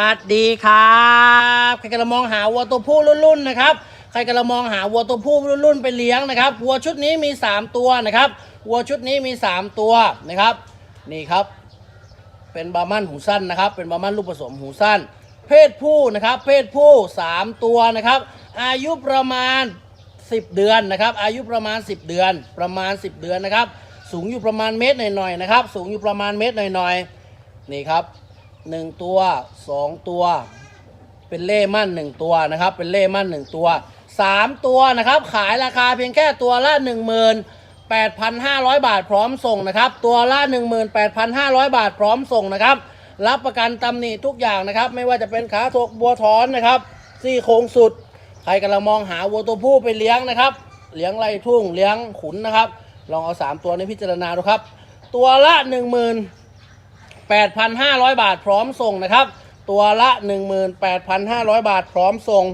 สวัสดีครับใครกำลังมองหาวัวตัวผู้รุ่นๆนะครับใครกำลังมองหาวัวตัวผู้รุ่นๆไปเลี้ยงนะครับวัวชุดนี้มี 3 ตัวนะครับวัวชุดนี้มี 3 ตัวนะครับ นี่ครับ เป็นบาร์มันหูสั้นนะครับ เป็นบาร์มันลูกผสมหูสั้น เพศผู้นะครับ เพศผู้ 3 ตัวนะครับ อายุประมาณ 10 เดือนนะครับ อายุประมาณ 10 เดือน ประมาณ 10 เดือนนะครับ สูงอยู่ประมาณเมตรหน่อยๆนะครับ สูงอยู่ประมาณเมตรหน่อยๆนี่ครับ 1ตัว2ตัว เป็นเล่มั่น1ตัวนะครับ เป็นเล่มั่น1ตัว3ตัวนะครับ ขายราคาเพียงแค่ตัวละ18,500บาทพร้อมส่งนะครับ ตัวละ18,500บาทพร้อมส่งนะครับ รับประกันตำหนิทุกอย่างนะครับ ไม่ว่าจะเป็นขาถกบัวถอนนะครับซี่โครงสุด ใครกำลังมองหาวัวตัวผู้ไปเลี้ยงนะครับ เลี้ยงไรทุ่งเลี้ยงขุนนะครับ ลองเอา3ตัวนี้พิจารณาดูครับ ตัวละ10,000 8,500 บาทพร้อมส่งนะครับ ตัวละ 18,500 บาทพร้อมส่ง